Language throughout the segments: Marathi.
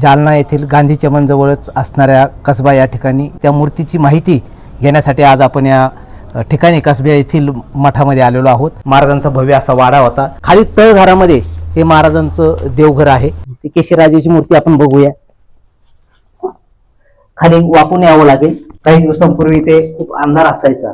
जालना येथील गांधी चमनजवळच असणाऱ्या कसबा या ठिकाणी त्या मूर्तीची माहिती घेण्यासाठी आज आपण या ठिकाणी कसबा येथील मठामध्ये आलेलो आहोत. महाराजांचा भव्य असा वाडा होता. खाली तळघरामध्ये हे महाराजांचं देवघर आहे. ती केशराजाची मूर्ती आपण बघूया. खाली वाकून यावं लागेल. काही दिवसांपूर्वी ते खूप अंधार असायचा.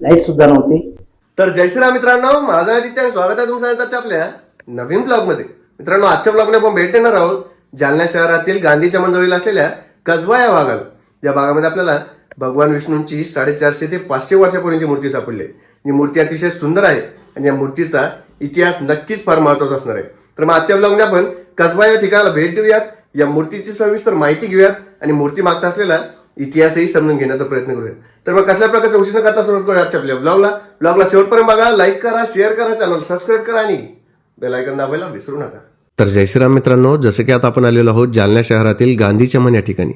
लाइट सुद्धा नव्हती. तर जय श्रीराम मित्रांनो माझा आदित्य स्वागत आहे तुमचं आपल्या नवीन ब्लॉगमध्ये. मित्रांनो आजच्या ब्लॉगने आपण भेट देणार आहोत जालना शहरातील गांधी चमनजवळील असलेल्या कसबा या भागाला या भागामध्ये आपल्याला भगवान विष्णूंची साडेचारशे ते पाचशे वर्षापूर्वीची मूर्ती सापडली. आहे. ही मूर्ती अतिशय सुंदर आहे आणि या मूर्तीचा इतिहास नक्कीच फार महत्त्वाचा असणार आहे. तर मग आजच्या ब्लॉगने आपण कसबा या ठिकाणाला भेट देऊयात. या मूर्तीची सविस्तर माहिती घेऊयात आणि मूर्ती मागचा असलेला इतिहासही समजून घेण्याचा प्रयत्न करूया तर मग कसल्या प्रकारच्या गोष्टी न करता सुरुवात करूया आजच्या आपल्या ब्लॉगला? ब्लॉगला शेवटपर्यंत बघा लाईक करा शेअर करा चॅनल सबस्क्राईब करा आणि बेलायकन दाबायला विसरू नका. तर जय श्रीराम मित्रांनो जसं की आता आपण आलेलो आहोत जालना शहरातील गांधी चमन या ठिकाणी.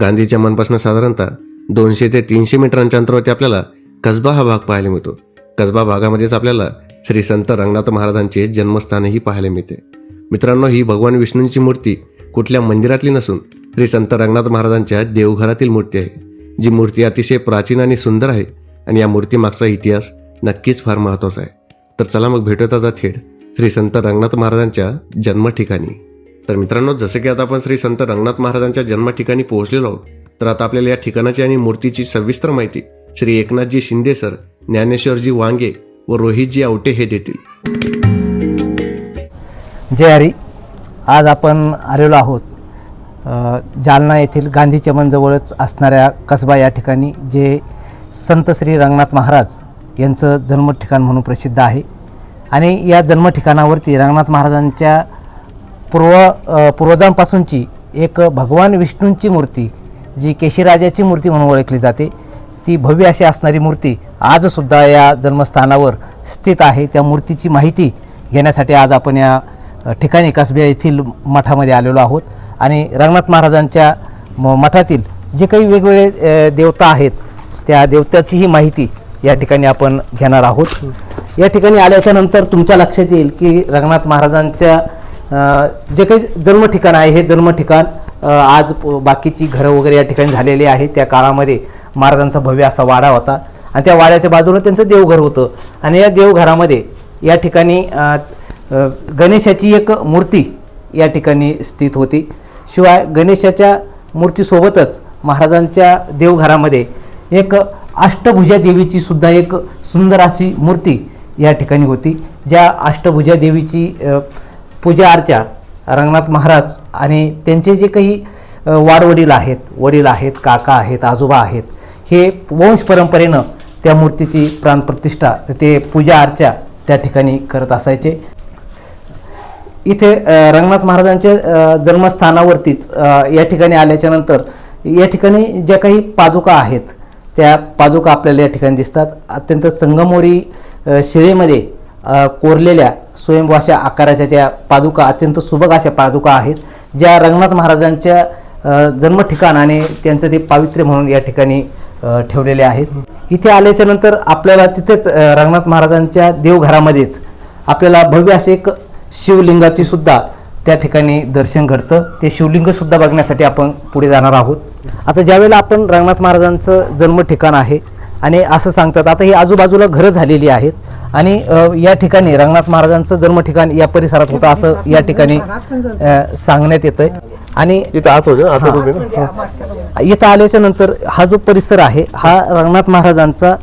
गांधी चमनपासून साधारणतः दोनशे ते तीनशे मीटरांच्या अंतरावरती आपल्याला कसबा हा भाग पाहायला मिळतो. कसबा भागामध्येच आपल्याला श्री संत रंगनाथ महाराजांचे जन्मस्थानही पाहायला मिळते. मित्रांनो ही भगवान विष्णूंची मूर्ती कुठल्या मंदिरातली नसून श्री संत रंगनाथ महाराजांच्या देवघरातील मूर्ती आहे. जी मूर्ती अतिशय प्राचीन आणि सुंदर आहे आणि या मूर्तीमागचा इतिहास नक्कीच फार महत्त्वाचा आहे. तर चला मग भेटत आता थेट. श्री संत रंगनाथ महाराजांच्या जन्म ठिकाणी तर मित्रांनो जसं की आता आपण श्री संत रंगनाथ महाराजांच्या जन्म ठिकाणी पोहोचलेलो आहोत तर आता आपल्याला या ठिकाणाची आणि मूर्तीची सविस्तर माहिती श्री एकनाथजी शिंदे सर ज्ञानेश्वरजी वांगे व रोहितजी आवटे हे देतील. जय हरी. आज आपण आलेलो आहोत जालना येथील गांधी चमनजवळच असणाऱ्या कसबा या ठिकाणी जे संत श्री रंगनाथ महाराज यांचं जन्म ठिकाण म्हणून प्रसिद्ध आहे. आणि या जन्म ठिकाणावरती रंगनाथ महाराजांच्या पूर्व पूर्वजांपासूनची एक भगवान विष्णूंची मूर्ती जी केशीराजाची मूर्ती म्हणून ओळखली जाते ती भव्य अशी असणारी मूर्ती आजसुद्धा या जन्मस्थानावर स्थित आहे. त्या मूर्तीची माहिती घेण्यासाठी आज आपण या ठिकाणी कसब्या येथील मठामध्ये आलेलो आहोत. आणि रंगनाथ महाराजांच्या म- मठातील जे काही वेगवेगळे देवता आहेत त्या देवताचीही माहिती या ठिकाणी आपण घेणार आहोत. या ठिकाणी आल्याच्यानंतर तुमच्या लक्षात येईल की रंगनाथ महाराजांच्या जे काही जन्म ठिकाण आहे हे जन्म ठिकाण आज बाकीची घरं वगैरे या ठिकाणी झालेली आहेत. त्या काळामध्ये महाराजांचा भव्य असा वाडा होता. आणि त्या वाड्याच्या बाजूला त्यांचं देवघर होतं. आणि या देवघरामध्ये या ठिकाणी गणेशाची एक मूर्ती या ठिकाणी स्थित होती. शिवाय गणेशाच्या मूर्तीसोबतच महाराजांच्या देवघरामध्ये एक अष्टभुजा देवीची सुद्धा एक सुंदर अशी मूर्ती या ठिकाणी होती ज्या अष्टभुजा देवीची पूजा अर्चा रंगनाथ महाराज आणि त्यांचे जे काही वाडवडील आहेत वडील आहेत काका आहेत आजोबा आहेत हे वंश परंपरेनं त्या मूर्तीची प्राणप्रतिष्ठा ते पूजा अर्चा त्या ठिकाणी करत असायचे. इथे रंगनाथ महाराजांच्या जन्मस्थानावरतीच या ठिकाणी आल्याच्यानंतर या ठिकाणी ज्या काही पादुका आहेत त्या पादुका आपल्याला या ठिकाणी दिसतात. अत्यंत संगमोरी शिळेमध्ये कोरलेल्या स्वयंवाशा आकाराच्या त्या पादुका अत्यंत सुबक अशा पादुका आहेत ज्या रंगनाथ महाराजांच्या जन्म ठिकाण आणि त्यांचं ते पावित्र्य म्हणून या ठिकाणी ठेवलेले आहेत. इथे आल्याच्यानंतर आपल्याला तिथेच रंगनाथ महाराजांच्या देवघरामध्येच आपल्याला भव्य असे एक शिवलिंगाची सुद्धा त्या ठिकाणी दर्शन घडतं. ते शिवलिंग सुद्धा बघण्यासाठी आपण पुढे जाणार आहोत. आता ज्यावेळेला आपण रंगनाथ महाराजांचं जन्म ठिकाण आहे आणि असं सांगतात. आता ही आजूबाजूला घरं झालेली आहेत. आणि या ठिकाणी रंगनाथ महाराजांचं जन्म ठिकाण या परिसरात होतं असं या ठिकाणी सांगण्यात येतंय. आणि इथं तुम्ही इथं आल्याच्यानंतर हा जो परिसर आहे हा रंगनाथ महाराजांचा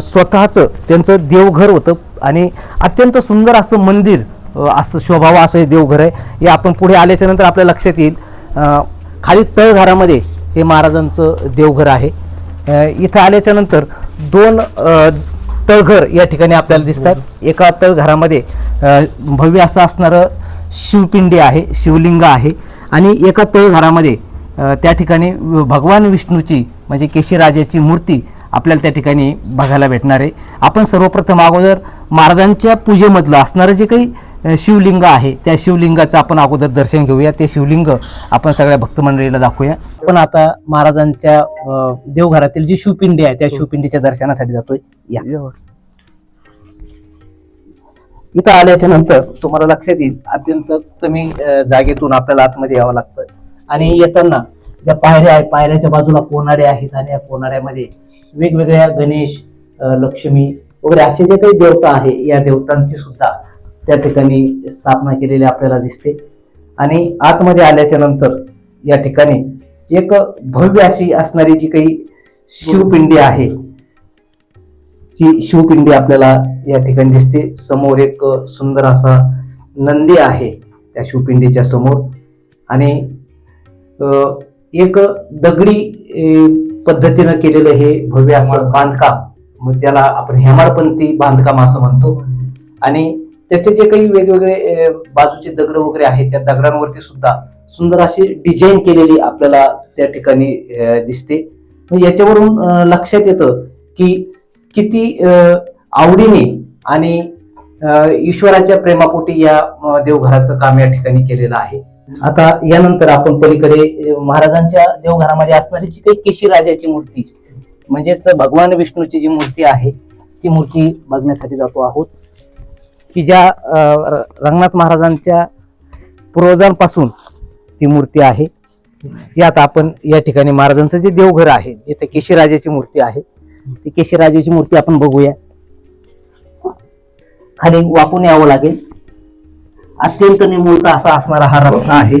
स्वतःचं त्यांचं देवघर होतं. आणि अत्यंत सुंदर असं मंदिर असं शोभावं असं हे देवघर आहे. हे आपण पुढे आल्याच्यानंतर आपल्या लक्षात येईल. खाली तळघरामध्ये हे महाराजांचं देवघर आहे. इथं आल्याच्यानंतर दोन तळघर या ठिकाणी आपल्याला दिसतात. एका तळघरामध्ये भव्य असं असणारं शिवपिंडी आहे शिवलिंग आहे आणि एका तळघरामध्ये त्या ठिकाणी भगवान विष्णूची म्हणजे केशीराजाची मूर्ती आपल्याला त्या ठिकाणी बघायला भेटणार आहे. आपण सर्वप्रथम अगोदर महाराजांच्या पूजेमधलं असणारं जे काही शिवलिंग आहे. त्या शिवलिंगाचं आपण अगोदर दर्शन घेऊया. ते शिवलिंग आपण सगळ्या भक्त मंडळीला दाखवूया. आपण आता महाराजांच्या देवघरातील जी शिवपिंडी आहे त्या शिवपिंडीच्या दर्शनासाठी जातोय. या. इथं आल्याच्यानंतर तुम्हाला लक्षात येईल अत्यंत कमी जागेतून आपल्याला आतमध्ये यावं लागतं. आणि येताना ज्या पायऱ्या आहेत पायऱ्याच्या बाजूला पोनाऱ्या आहेत आणि या पोनाड्यामध्ये वेगवेगळ्या गणेश लक्ष्मी वगैरे असे जे काही देवता आहे या देवतांची सुद्धा त्या ठिकाणी स्थापना केलेली आपल्याला दिसते. आणि आतमध्ये आल्याच्यानंतर या ठिकाणी एक भव्य अशी असणारी जी काही शिवपिंडी आहे ही शिवपिंडी आपल्याला या ठिकाणी दिसते. समोर एक सुंदर असा नंदी आहे त्या शिवपिंडीच्या समोर. आणि एक दगडी पद्धतीनं केलेलं हे भव्य असं बांधकाम मग त्याला आपण हेमाडपंथी बांधकाम असं म्हणतो. आणि त्याचे जे काही वेगवेगळे बाजूचे दगड वगैरे आहेत त्या दगडांवरती सुद्धा सुंदर अशी डिझाईन केलेली आपल्याला त्या ठिकाणी दिसते. म्हणजे याच्यावरून लक्षात येतं की किती आवडीने आणि ईश्वराच्या प्रेमापोटी या देवघराचं काम या ठिकाणी केलेलं आहे. आता यानंतर आपण पलीकडे महाराजांच्या देवघरामध्ये असणारी जी काही केशी राजाची मूर्ती म्हणजेच भगवान विष्णूची जी मूर्ती आहे ती मूर्ती बघण्यासाठी जातो आहोत. की ज्या रंगनाथ महाराजांच्या पूर्वजांपासून ती मूर्ती आहे. यात आपण या ठिकाणी महाराजांचं जे देवघर आहे जिथे केशीराजाची मूर्ती आहे ती केशीराजाची मूर्ती आपण बघूया. खाली वाकून यावं लागेल. अत्यंत निमूर्त असा असणारा हा रस्ता आहे.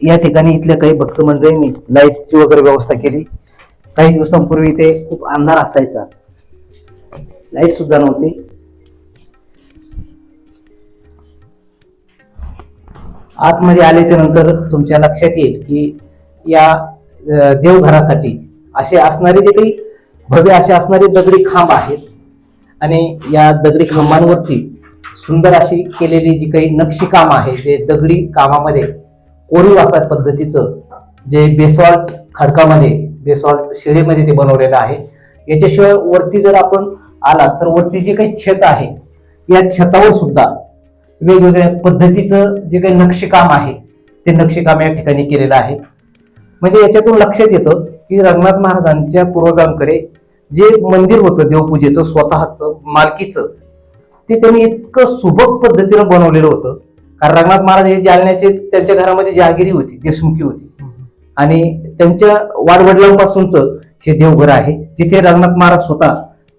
या ठिकाणी इथल्या काही भक्त मंडळींनी लाईटची वगैरे व्यवस्था केली. काही दिवसांपूर्वी इथे खूप अंधार असायचा. लाइट सुद्धा नव्हती. आतमध्ये आल्याच्यानंतर तुमच्या लक्षात येईल की या देवघरासाठी असे असणारे जे काही भव्य असे असणारे दगडी खांब आहेत आणि या दगडी खांबांवरती सुंदर अशी केलेली जी काही नक्षीकाम आहे जे दगडी कामामध्ये कोरीव असा पद्धतीचं जे बेसॉल्ट खडकामध्ये बेसॉल्ट शिळेमध्ये ते बनवलेलं आहे. याच्याशिवाय वरती जर आपण आला तर वरती जे काही छत आहे या छतावर सुद्धा वेगवेगळ्या पद्धतीचं जे काही नक्षीकाम आहे ते नक्षीकाम या ठिकाणी केलेलं आहे. म्हणजे याच्यातून लक्षात येतं की रंगनाथ महाराजांच्या पूर्वजांकडे जे मंदिर होतं देवपूजेचं स्वतःचं मालकीचं ते त्यांनी इतकं सुबक पद्धतीनं बनवलेलं होतं. कारण रंगनाथ महाराज हे जालन्याचे त्यांच्या घरामध्ये जहागिरी होती देशमुखी होती. आणि त्यांच्या वाडवडिलांपासूनच हे देवघर आहे. जिथे रंगनाथ महाराज स्वतः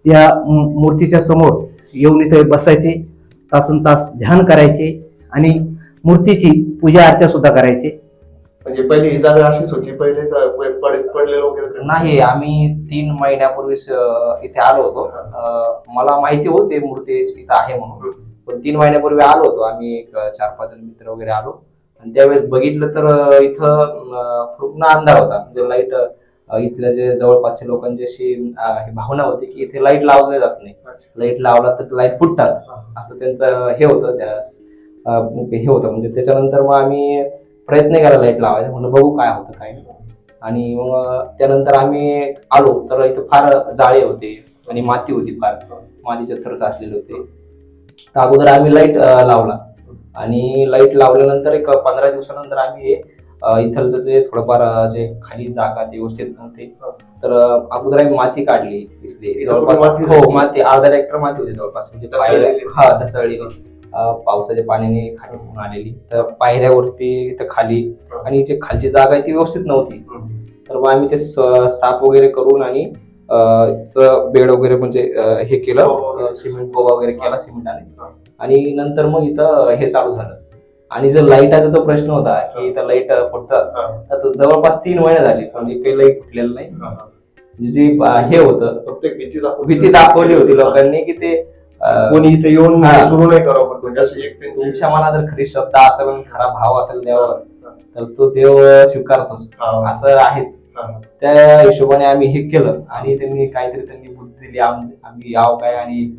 या मूर्तीच्या समोर येऊन इथे बसायचे तासन तास ध्यान करायचे आणि मूर्तीची पूजा अर्चा सुद्धा करायचे. म्हणजे पहिली ही जागा अशीच होती पहिले का प- पड- पडलेलं वगैरे नाही आम्ही तीन महिन्यापूर्वीच अं, इथे आलो होतो. अं, मला माहिती होते मूर्ती इथं आहे म्हणून. पण तीन महिन्यापूर्वी आलो होतो. आम्ही एक अं, चार पाच जण मित्र वगैरे आलो. आणि त्यावेळेस बघितलं तर अं, इथं अं, पूर्ण अंधार होता. म्हणजे लाइट इथल्या जे जवळपासच्या लोकांची अशी ही भावना होती की इथे लाइट लावले जात नाही. लाइट लावला तर लाइट फुटतात. असं त्यांचं हे होतं त्या हे होतं. म्हणजे त्याच्यानंतर मग आम्ही प्रयत्न केला लाइट लावायचा. म्हणलं बघू काय होतं काय आणि मग त्यानंतर आम्ही आलो. तर इथं फार जाळे होते आणि माती होती फार. मातीचे थर साचलेले होते. तर अगोदर आम्ही लाइट लावला. आणि लाइट लावल्यानंतर एक पंधरा दिवसानंतर आम्ही हे, इथलचं जे थोडंफार जे खाली जागा ते व्यवस्थित नव्हते तर अगोदर आम्ही माती काढली इथली. जवळपास हो? माती अर्धा हेक्टर माती होती जवळपास. म्हणजे हा ढसळलेली अं, पावसाच्या पाण्याने खाली होऊन आलेली. तर पायऱ्यावरती इथं खाली. आणि जे खालची जागा आहे ती व्यवस्थित नव्हती. तर मग आम्ही ते स- साफ वगैरे करून आणि बेड वगैरे म्हणजे हे केलं. अं, सिमेंट गोवा वगैरे केला सिमेंटाने आणि नंतर मग इथं हे चालू झालं. आणि जो लाईटाचा जो प्रश्न होता की इथं लाइट फुटतात तर जवळपास तीन महिने झाले. पण काही लाइट फुटलेलं नाही. म्हणजे जे हे होतं भीती दाखवली. होती लोकांनी की ते कोणी इथे येऊन हा. सुरू नाही करावं पण तुमच्या मनात जर खरी श्रद्धा असेल आणि खरा भाव असेल देवावर तर तो देव स्वीकारतोच. असं आहेच. त्या हिशोबाने आम्ही हे केलं आणि त्यांनी काहीतरी त्यांनी बुद्धी दिली. आम- आम्ही याव काय आणि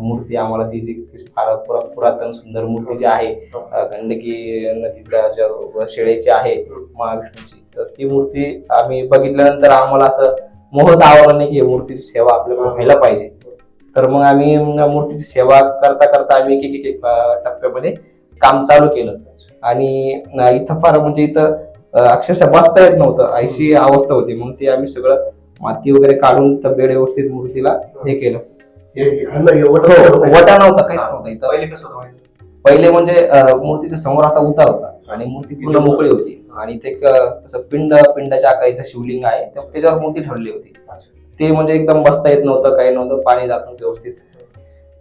मूर्ती आम्हाला ती जी फार पुरा- पुरातन सुंदर मूर्ती जी आहे गंडकी नदीच्या ज्या शेळेची आहे महाविष्णूची तर ती मूर्ती आम्ही बघितल्यानंतर आम्हाला असं मोहच आवडला नाही की मूर्तीची सेवा आपल्याला व्हायला पाहिजे. तर मग आम्ही मूर्तीची सेवा करता करता आम्ही एक एक- एक टप्प्यामध्ये काम चालू केलं. आणि इथं फार म्हणजे इथं अक्षरशः बसता येत नव्हतं अशी अवस्था होती. मग ते आम्ही सगळं माती वगैरे काढून तर बेड व्यवस्थित मूर्तीला हे केलं. वटा हो, नव्हता. वटा नव्हता काहीच. नव्हतं इथं. पहिले कसं होतं माहिती? पहिले म्हणजे मूर्तीच्या समोर असा उतार होता आणि मूर्ती पूर्ण मोकळी होती. आणि ते असं पिंड पिंडाच्या आकाराचं शिवलिंग आहे त्या- त्याच्यावर मूर्ती ठेवली होती. ते म्हणजे एकदम बसता येत नव्हतं काही नव्हतं पाणी जात नव्हतं व्यवस्थित.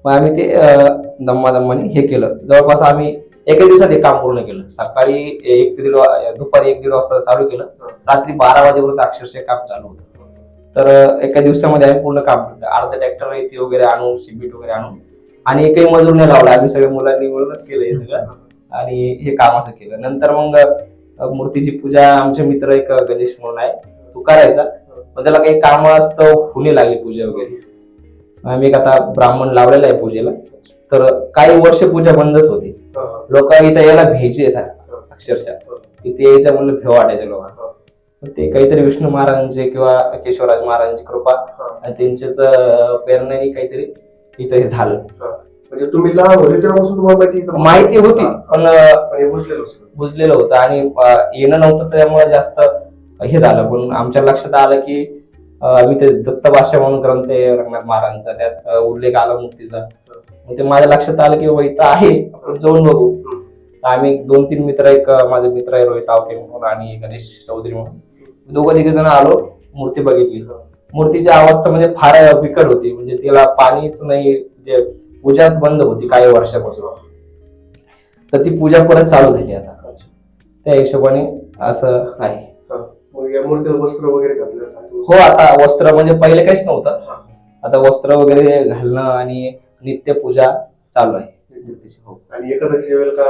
मग आम्ही ते दम्मा दम्माने हे केलं. जवळपास आम्ही एका दिवसात हे काम पूर्ण केलं. सकाळी एक ते दीड दुपारी एक दीड वाजता चालू केलं. रात्री बारा वाजेपर्यंत अक्षरशः काम चालू होतं. तर एका दिवसामध्ये आम्ही पूर्ण काम केलं. अर्धा ट्रॅक्टर इथे वगैरे आणून सिमेंट वगैरे आणून. आणि एकही मजूर नाही लावला. आम्ही सगळ्या मुलांनी मिळूनच केलं हे सगळं. आणि हे काम असं केलं. नंतर मग मूर्तीची पूजा आमचे मित्र एक गणेश म्हणून आहे. तो करायचा. पण त्याला काही काम असतं होणे लागली पूजा वगैरे. आम्ही एक आता ब्राह्मण लावलेला आहे पूजेला. तर काही वर्ष पूजा बंदच होती. लोक इथं यायला भ्यायचे सारखं अक्षरशः. इथे यायचं म्हणलं भेव वाटायचं लोकांना. ते काहीतरी विष्णू महाराजांचे किंवा केशवराज महाराजांची कृपा आणि त्यांच्याच प्रेरणेने काहीतरी इथं हे झालं. म्हणजे तुम्ही लहान होते तेव्हापासून तुम्हाला माहिती होती. पण हे बुजलेलं होतं. बुजलेलं होतं आणि येणं नव्हतं त्यामुळे जास्त हे झालं. पण आमच्या लक्षात आलं की आम्ही ते दत्त भाषा म्हणून ग्रंथ आहे रंगनाथ महाराजांचा. त्यात उल्लेख आला मुक्तीचा मग ते माझ्या लक्षात आलं की बाबा इथं आहे. आपण जाऊन बघू. आम्ही दोन तीन मित्र एक माझे मित्र आहे रोहित आवटे म्हणून आणि गणेश चौधरी म्हणून. दोघं तिघ जण आलो मूर्ती बघितली. मूर्तीची अवस्था म्हणजे फार बिकट होती. म्हणजे तिला पाणीच नाही म्हणजे पूजाच बंद होती काही वर्षापासून. तर ती पूजा परत चालू झाली आता. त्या हिशोबाने असं आहे. हा. वस्त्र वगैरे. हो आता वस्त्र म्हणजे पहिले काहीच नव्हतं. आता वस्त्र वगैरे घालणं आणि नित्य पूजा चालू आहे. हो. आणि वेळेला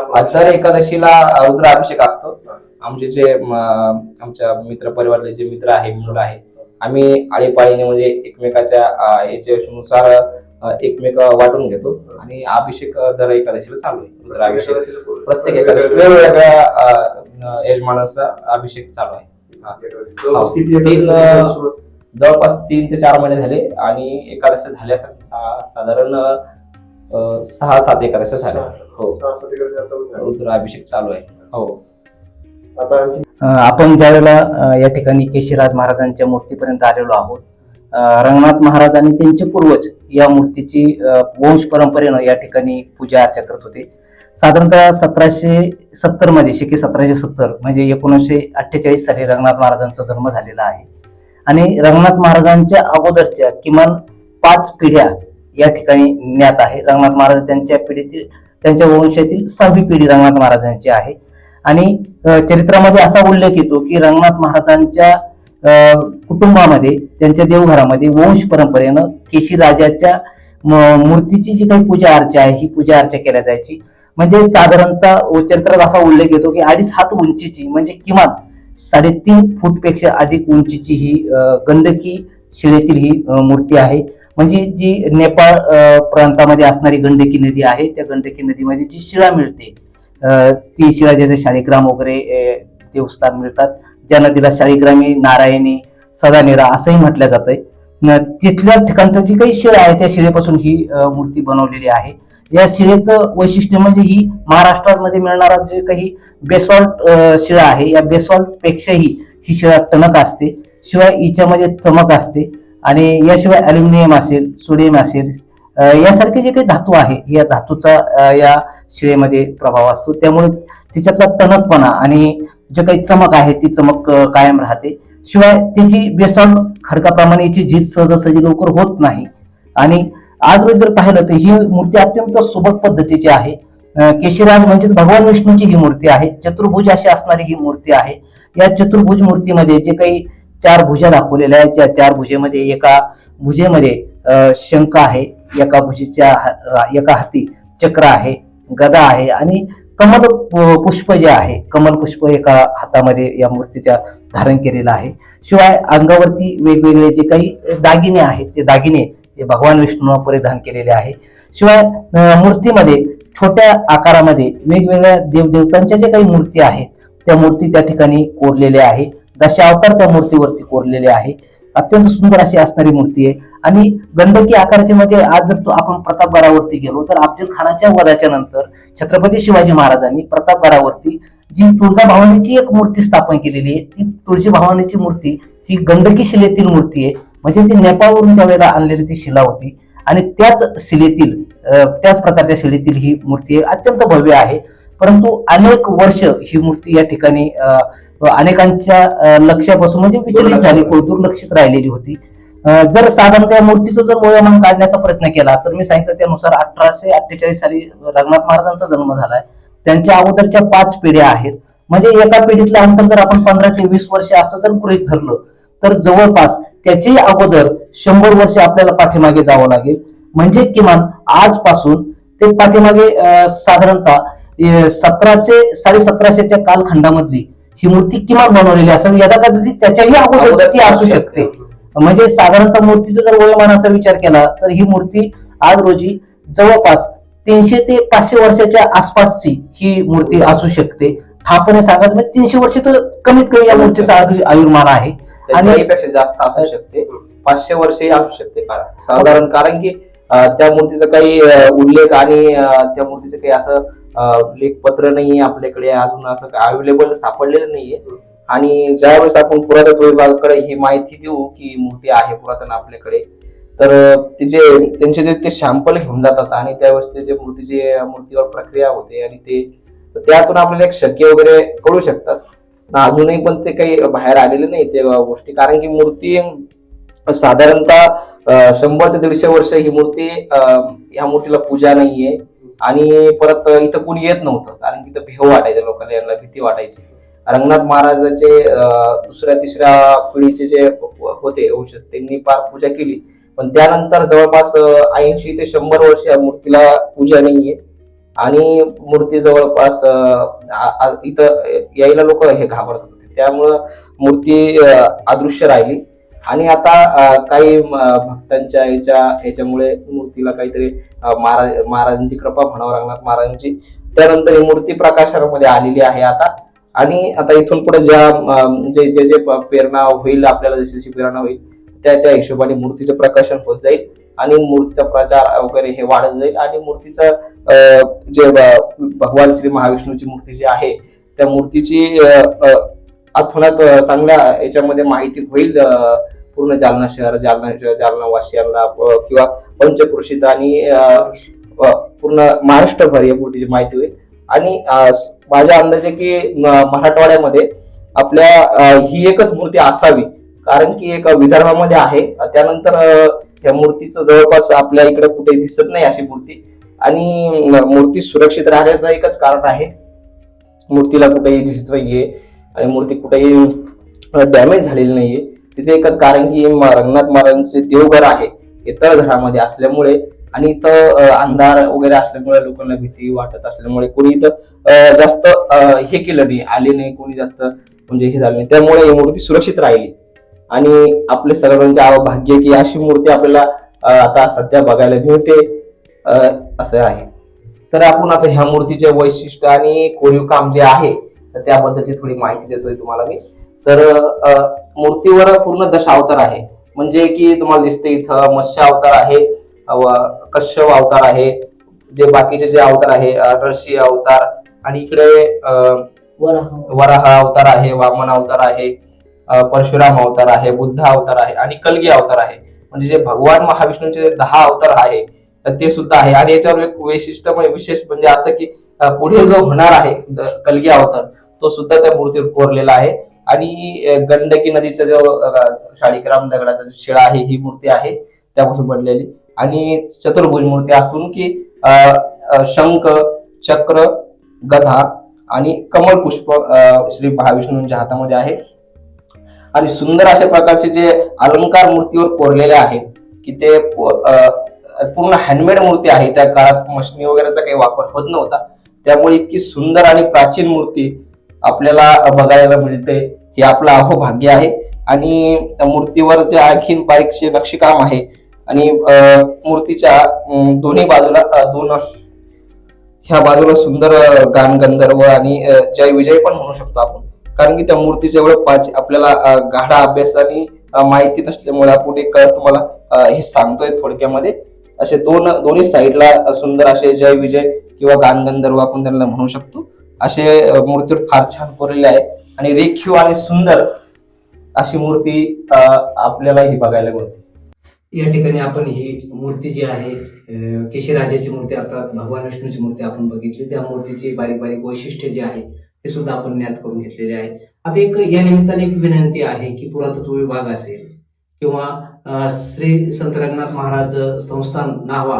एकादशीला रुद्राभिषेक असतो. आमचे जे आमच्या मित्र परिवारातले जे मित्र आहे मुलं आहे आम्ही आळीपाळीने म्हणजे एकमेकाच्या याच्यानुसार एकमेक वाटून घेतो. आणि अभिषेक दर एकादशीला चालू आहे. रुद्राभिषेक प्रत्येक एकादशी वेगवेगळ्या यजमानाचा अभिषेक चालू आहे. हा. जवळपास तीन, एकादशी ते चार महिने झाले आणि एकादशी झाल्या सा- साधारण सहा सात एकादशी झाल्या. हो. रुद्राभिषेक चालू आहे. हो. आपण ज्यावेळेला अ, या ठिकाणी केशीराज महाराजांच्या मूर्तीपर्यंत आलेलो आहोत रंगनाथ महाराज आणि त्यांचे पूर्वज या मूर्तीची वंश परंपरेनं या ठिकाणी पूजा अर्चा करत होते. साधारणतः सतराशे सत्तरमध्ये शके सतराशे सत्तर म्हणजे एकोणीसशे अठ्ठेचाळीस साली रंगनाथ महाराजांचा जन्म झालेला आहे. आणि रंगनाथ महाराजांच्या अगोदरच्या किमान पाच पिढ्या या ठिकाणी ज्ञात आहे. रंगनाथ महाराज त्यांच्या पिढीतील त्यांच्या वंशातील सहावी पिढी रंगनाथ महाराजांची आहे. आणि चरित्रामध्ये असा उल्लेख येतो की रंगनाथ महाराजांच्या कुटुंबामध्ये त्यांच्या देवघरामध्ये वंश परंपरेनं केशी राजाच्या म- मूर्तीची जी काही पूजा अर्चा आहे ही पूजा अर्चा केल्या जायची. म्हणजे साधारणतः चरित्रात असा उल्लेख येतो की अडीच हात उंचीची म्हणजे किमान साडेतीन फूटपेक्षा अधिक उंचीची ही गंडकी शिळेतील ही मूर्ती आहे. म्हणजे जी नेपाळ प्रांतामध्ये असणारी गंडकी नदी आहे त्या गंडकी नदीमध्ये जी शिळा मिळते ती शिळा ज्याचे शाळीग्राम वगैरे देवस्थान मिळतात. ज्या नदीला शाळीग्रामी नारायणी सदानेरा असंही म्हटलं जातंय. न- तिथल्या ठिकाणचं जी काही शिळा आहे त्या शिळेपासून ही मूर्ती बनवलेली आहे. या शिळेचं वैशिष्ट्य म्हणजे ही महाराष्ट्रामध्ये मिळणारा जे काही बेसॉल्ट शिळा आहे या बेसॉल्ट पेक्षाही ही शिळा टणक असते. शिवाय हिच्यामध्ये चमक असते. आणि याशिवाय अल्युमिनियम असेल सोडियम असेल यासारखे जे काही धातू आहे या धातूचा या शिळेमध्ये प्रभाव असतो. त्यामुळे तिच्यातला टणकपणा आणि जे काही चमक आहे ती चमक कायम राहते. शिवाय त्याची बेसॉल्ट खडकाप्रमाणे याची झीज सहजासहजी लवकर होत नाही. आणि आज रोज जर पाहिलं तर ही मूर्ती अत्यंत सुबक पद्धतीची आहे. केशीराज म्हणजेच भगवान विष्णूची ही मूर्ती आहे. चतुर्भुज अशी असणारी ही मूर्ती आहे. या चतुर्भुज मूर्तीमध्ये जे काही चार भुजा दाखवलेल्या आहेत. त्या चार भुजेमध्ये एका भुजेमध्ये शंख आहे एका भुजेच्या एका हाती चक्र आहे गदा आहे आणि कमल पु- पुष्प जे आहे कमल पुष्प एका हातामध्ये या मूर्तीच्या धारण केलेलं आहे. शिवाय अंगावरती वेगवेगळे जे काही दागिने आहेत ते दागिने हे भगवान विष्णूनं परिधान केलेले आहे. शिवाय मूर्तीमध्ये छोट्या आकारामध्ये वेगवेगळ्या देवदेवतांच्या ज्या काही मूर्ती आहेत त्या मूर्ती त्या ठिकाणी कोरलेल्या आहे. दशा अवतार त्या मूर्तीवरती कोरलेले आहे. अत्यंत सुंदर अशी असणारी मूर्ती आहे. आणि गंडकी आकाराची म्हणजे आज जर तो आपण प्रतापगडावरती गेलो तर अफजल खानाच्या वधाच्या नंतर छत्रपती शिवाजी महाराजांनी प्रतापगडावरती जी तुळजा भवानीची एक मूर्ती स्थापन केलेली आहे ती तुळजी भवानीची मूर्ती ही गंडकी शिलेतील मूर्ती आहे. म्हणजे ती नेपाळवरून त्यावेळेला आणलेली ती शिला होती. आणि त्याच शिलेतील त्याच प्रकारच्या शिलेतील ही मूर्ती अत्यंत भव्य आहे. परंतु अनेक वर्ष ही मूर्ती या ठिकाणी अं अनेकांच्या लक्षापासून म्हणजे विचलित झाली दुर्लक्षित राहिलेली होती. जर साधारणतः त्या मूर्तीचं जर वयोमान काढण्याचा प्रयत्न केला तर मी सांगितलं त्यानुसार अठराशे अठ्ठेचाळीस साली रंगनाथ महाराजांचा जन्म झालाय. त्यांच्या अगोदरच्या पाच पिढ्या आहेत. म्हणजे एका पिढीतलं अंतर जर आपण पंधरा ते वीस वर्ष असं जर गृहित धरलं तर जवळपास त्याच्याही अगोदर शंभर वर्ष आपल्याला पाठीमागे जावं लागेल. म्हणजे किमान आजपासून ते पाठीमागे अं, साधारणतः सतराशे साडे सतराशेच्या कालखंडामधली ही मूर्ती किमान बनवलेली असावी यदाकदाचित त्याच्याही अगोदर ती असू शकते. म्हणजे साधारणतः मूर्तीचा जर वयोमानाचा विचार केला तर ही मूर्ती आज रोजी जवळपास तीनशे ते पाचशे वर्षाच्या आसपासची ही मूर्ती असू शकते. ठापणे सांगायचं म्हणजे तीनशे वर्ष तर कमीत कमी या मूर्तीचा आयु- आयुर्मान आहे. आणि त्याच्यापेक्षा जास्त असू शकते. पाचशे वर्षही असू शकते साधारण कारण की त्या मूर्तीचं काही उल्लेख आणि त्या मूर्तीचं काही असं लेखपत्र नाहीये आपल्याकडे अजून असं अवेलेबल सापडलेलं नाहीये. आणि ज्यावेळेस आपण पुरातत्व विभागाकडे ही माहिती देऊ की मूर्ती आहे पुरातन आपल्याकडे तर तिचे त्यांचे जे ते सॅम्पल घेऊन जातात आणि त्यावेळेस ते जे मूर्तीचे मूर्तीवर प्रक्रिया होते आणि ते त्यातून आपल्याला एक शक्य वगैरे कळू शकतात. अजूनही पण ते काही बाहेर आलेले नाही ते गोष्टी कारण की मूर्ती साधारणतः शंभर ते दीडशे वर्ष ही मूर्ती ह्या मूर्तीला पूजा नाहीये. आणि परत इथं कुणी येत नव्हतं कारण की इथं भेव वाटायचं लोकांना यांना भीती वाटायची. रंगनाथ महाराजाचे दुसऱ्या तिसऱ्या पिढीचे जे होते वंशज त्यांनी फार पूजा केली. पण त्यानंतर जवळपास ऐंशी ते शंभर वर्ष या मूर्तीला पूजा नाहीये. आणि मूर्ती जवळपास इथं यायला लोक हे घाबरत होते. त्यामुळं मूर्ती अदृश्य राहिली. आणि आता काही भक्तांच्या याच्या ह्याच्यामुळे मूर्तीला काहीतरी महाराज महाराजांची कृपा म्हणावं लागणार. महाराजांची त्यानंतर ही मूर्ती प्रकाशनामध्ये आलेली आहे आता. आणि आता इथून पुढे ज्या जे जे जे प्रेरणा होईल आपल्याला जशी जशी प्रेरणा होईल त्या त्या हिशोबाने मूर्तीचं प्रकाशन होत जाईल. आणि मूर्तीचा प्रचार वगैरे हे वाढत जाईल. आणि मूर्तीचं जे भगवान श्री महाविष्णूची मूर्ती जी आहे त्या मूर्तीची हा थोडा चांगला चांगल्या याच्यामध्ये माहिती होईल पूर्ण जालना शहर जालना शहर जालना वाशियांना किंवा पंचकृषीत आणि पूर्ण महाराष्ट्रभर या मूर्तीची माहिती होईल. आणि माझ्या अंदाजे की मराठवाड्यामध्ये आपल्या ही एकच मूर्ती असावी कारण की एक विदर्भामध्ये आहे. त्यानंतर या मूर्तीचं जवळपास आपल्या इकडे कुठे दिसत नाही अशी मूर्ती. आणि मूर्ती सुरक्षित राहण्याचं एकच कारण आहे. मूर्तीला कुठेही दिसत नाहीये. आणि मूर्ती कुठेही डॅमेज झालेली नाहीये. तिचं एकच कारण की रंगनाथ महाराजांचे देवघर आहे. हे तळघरामध्ये असल्यामुळे आणि इथं अंधार वगैरे असल्यामुळे लोकांना भीती वाटत असल्यामुळे कोणी इथं जास्त हे केलं नाही आले नाही कोणी जास्त म्हणजे हे झालं नाही. त्यामुळे ही मूर्ती सुरक्षित राहिली. आणि आपले सर्वांचे भाग्य की अशी मूर्ती आपल्याला आता सध्या बघायला मिळते असं आहे. तर आपण आता ह्या मूर्तीचे वैशिष्ट्य आणि कोरीव काम जे आहे तर त्याबद्दलची थोडी माहिती देतोय तुम्हाला मी. तर मूर्तीवर पूर्ण दश अवतार आहे. म्हणजे की तुम्हाला दिसते इथं मत्स्य अवतार आहे कश्यप अवतार आहे जे बाकीचे जे अवतार आहे अं, अवतार आणि इकडे वराह अवतार आहे वामन अवतार आहे परशुराम अवतार आहे बुद्ध अवतार आहे आणि कलगी अवतार आहे. म्हणजे जे भगवान महाविष्णूचे दहा अवतार आहे ते सुद्धा आहे. आणि याच्यावर एक वैशिष्ट्य म्हणजे विशेष म्हणजे असं की पुढे जो होणार आहे कलगी अवतार तो सुद्धा त्या मूर्तीवर कोरलेला आहे. आणि गंडकी नदीचा जो शाळीग्राम दगडाचा जो शिळा आहे ही मूर्ती आहे त्यापासून बनलेली. आणि चतुर्भुज मूर्ती असून की शंख चक्र गधा आणि कमल पुष्प श्री महाविष्णूंच्या हातामध्ये आहे. आणि सुंदर अशा प्रकारचे जे अलंकार मूर्तीवर कोरलेले आहेत की ते पूर्ण हँडमेड मूर्ती आहे. त्या काळात मशनी वगैरेचा काही वापर होत नव्हता. त्यामुळे इतकी सुंदर आणि प्राचीन मूर्ती आपल्याला बघायला मिळते. हे आपलं अहो भाग्य आहे. आणि मूर्तीवर जे आणखीन बारीकशे नक्षीकाम आहे. आणि मूर्तीच्या दोन्ही बाजूला दोन ह्या बाजूला सुंदर गान गंधर्व आणि जय विजय पण म्हणू शकतो आपण. कारण की त्या मूर्तीचे एवढं पाच आपल्याला गाढा अभ्यास आणि माहिती नसल्यामुळे आपण एक तुम्हाला हे सांगतोय थोडक्यामध्ये. असे दोन दोन्ही साईडला सुंदर असे जय विजय किंवा गान गंधर्व आपण त्यांना म्हणू शकतो. असे मूर्तीवर फार छान कोरलेले आहे. आणि रेखीव आणि सुंदर अशी मूर्ती आपल्याला ही बघायला मिळते. या ठिकाणी आपण ही मूर्ती जी आहे केशीराजाची मूर्ती अर्थात भगवान विष्णूची मूर्ती आपण बघितली. त्या मूर्तीची बारीक बारीक वैशिष्ट्य जे आहे ते सुद्धा आपण ज्ञात करून घेतलेले आहे. आता एक या निमित्ताने एक विनंती आहे की पुरातत्व विभाग असेल किंवा श्री संत रंगनाथ महाराज संस्थान नावा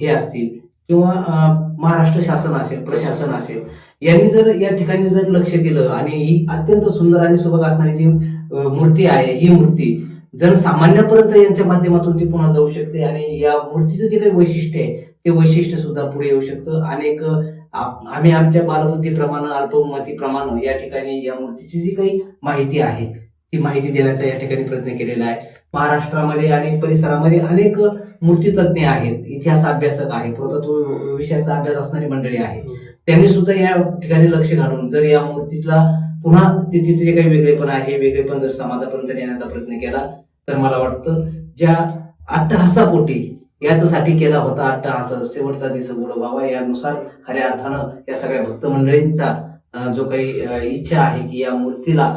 हे असतील किंवा महाराष्ट्र शासन असेल प्रशासन असेल यांनी जर या ठिकाणी जर लक्ष दिलं आणि ही अत्यंत सुंदर आणि सुबक असणारी जी मूर्ती आहे ही मूर्ती जनसामान्यापर्यंत यांच्या माध्यमातून ती पुन्हा जाऊ शकते आणि या मूर्तीचं जे काही वैशिष्ट्य आहे ते वैशिष्ट्य सुद्धा पुढे येऊ शकतं. अनेक आम्ही आमच्या बालबुद्धीप्रमाणे अल्पमतीप्रमाणे या ठिकाणी या मूर्तीची जी काही माहिती आहे ती माहिती देण्याचा या ठिकाणी प्रयत्न केलेला आहे. महाराष्ट्रामध्ये आणि परिसरामध्ये अनेक मूर्तीतज्ञ आहेत इतिहास अभ्यासक आहे पुरातत्व विषयाचा अभ्यास असणारी मंडळी आहे त्यांनी सुद्धा या ठिकाणी लक्ष घालून जर या मूर्तीला पुन्हा तिथे जे काही वेगळेपण आहे वेगळेपण जर समाजापर्यंत नेण्याचा प्रयत्न केला तर मला वाटतं ज्या अट्टहासापोटी याच्यासाठी केला होता अट्टहास शेवटचा दिवस व्हावा यानुसार खऱ्या अर्थानं या सगळ्या भक्त मंडळींचा जो काही इच्छा आहे की या मूर्तीला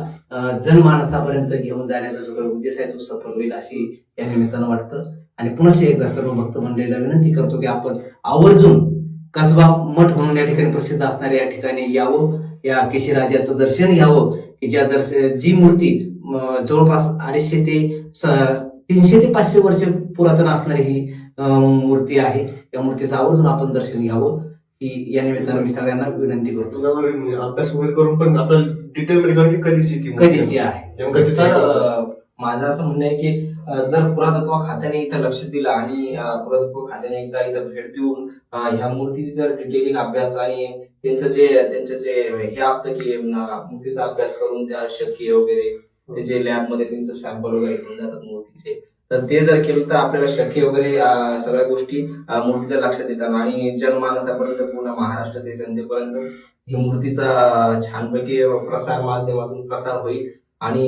जनमानसापर्यंत घेऊन जाण्याचा जो काही उद्देश आहे तो सफल होईल अशी या निमित्तानं वाटतं. आणि पुन्हा एकदा सर्व भक्त मंडळीला विनंती करतो की आपण आवर्जून कसबा मठ म्हणून या ठिकाणी प्रसिद्ध असणाऱ्या या ठिकाणी यावं या केशीराजाचं दर्शन घ्यावं की ज्या दर्शन जी मूर्ती जवळपास अडीचशे ते तीनशे ते पाचशे वर्ष पुरातन असणारी ही मूर्ती आहे या मूर्तीचं आवर्जून आपण दर्शन घ्यावं ही या निमित्तानं मी सगळ्यांना विनंती करतो. म्हणजे अभ्यास वगैरे करून पण आता डिटेल मध्ये कळलं की कधीची ती मूर्ती कधीची आहे नेमकं कधीची तर आहे? अं, माझं असं म्हणणं आहे की अं, जर पुरातत्व खात्याने इथं लक्ष दिलं आणि अं, पुरातत्व खात्याने एकदा इथं भेट देऊन अं, ह्या मूर्तीची जर डिटेलिंग अभ्यास आणि त्यांचं जे त्यांचं जे हे असतं की अं, मूर्तीचा अभ्यास करून त्या शक्य वगैरे त्याचे लॅबमध्ये त्यांचं सॅम्पल वगैरे घेऊन जातात मूर्तीचे तर ते जर केलं तर आपल्याला शक्य वगैरे सगळ्या गोष्टी मूर्तीच्या लक्षात येतात. आणि जनमानसापर्यंत पूर्ण महाराष्ट्र ते जनतेपर्यंत ही मूर्तीचा छानपैकी प्रसार माध्यमातून प्रसार होईल. आणि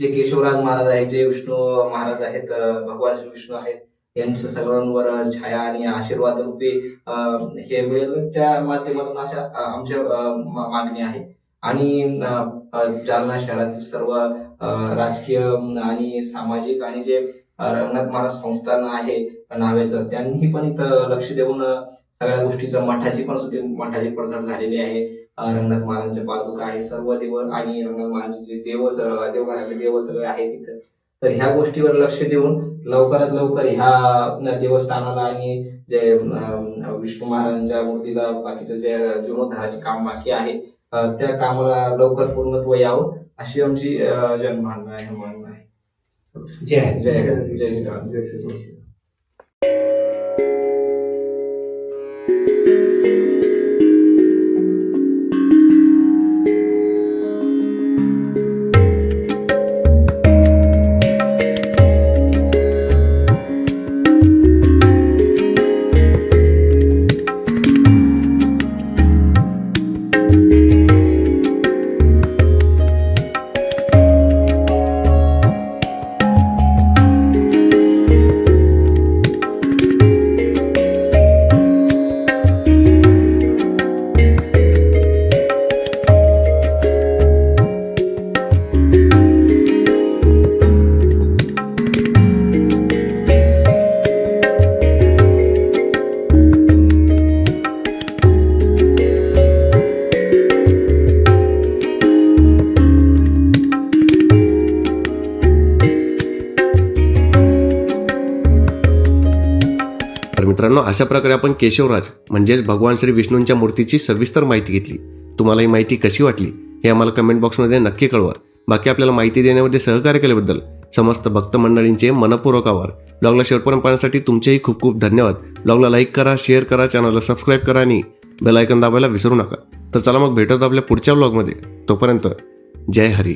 जे केशवराज महाराज आहेत जे विष्णू महाराज आहेत भगवान श्री विष्णू आहेत यांच्या सगळ्यांवर छाया आणि आशीर्वाद रूपी अं, हे मिळेल. त्या माध्यमातून अशा आमच्या मागणी आहे आणि जालना शहरातील सर्व राजकीय आणि सामाजिक आणि जे रंगनाथ महाराज संस्थान आहे नावेचं. त्यांनी पण इथं लक्ष देऊन सगळ्या गोष्टीचं मठाची पण सुद्धा मठाची पडझड झालेली आहे. रंगनाथ महाराजांच्या पादुका आहे सर्व देव आणि रंगनाथ महाराजांचे देव देवघरातले देव सगळे आहेत तिथं तर ह्या गोष्टीवर लक्ष देऊन लवकरात लवकर ह्या देवस्थानाला आणि जे विष्णू महाराजांच्या मूर्तीला बाकीचं जे जीर्णोद्धाराचे काम बाकी आहे त्या कामाला लवकर पूर्णत्व यावं अशी आमची अं, जनभावना आहे. मागणं आहे जय आहे. जय जय श्रीराम जय मित्रांनो अशा प्रकारे आपण केशवराज म्हणजेच भगवान श्री विष्णूंच्या मूर्तीची सविस्तर माहिती घेतली. तुम्हाला ही माहिती कशी वाटली हे आम्हाला कमेंट बॉक्समध्ये नक्की कळवा. बाकी आपल्याला माहिती देण्यामध्ये सहकार्य केल्याबद्दल समस्त भक्त मंडळींचे मनपूर्वक आभार. ब्लॉगला शेवटपर्यंत पाहण्यासाठी तुमचेही खूप खूप धन्यवाद. ब्लॉगला लाईक करा शेअर करा चॅनलला सबस्क्राईब करा आणि बेल आयकन दाबायला विसरू नका. तर चला मग भेटत आपल्या पुढच्या ब्लॉगमध्ये. तोपर्यंत जय हरी.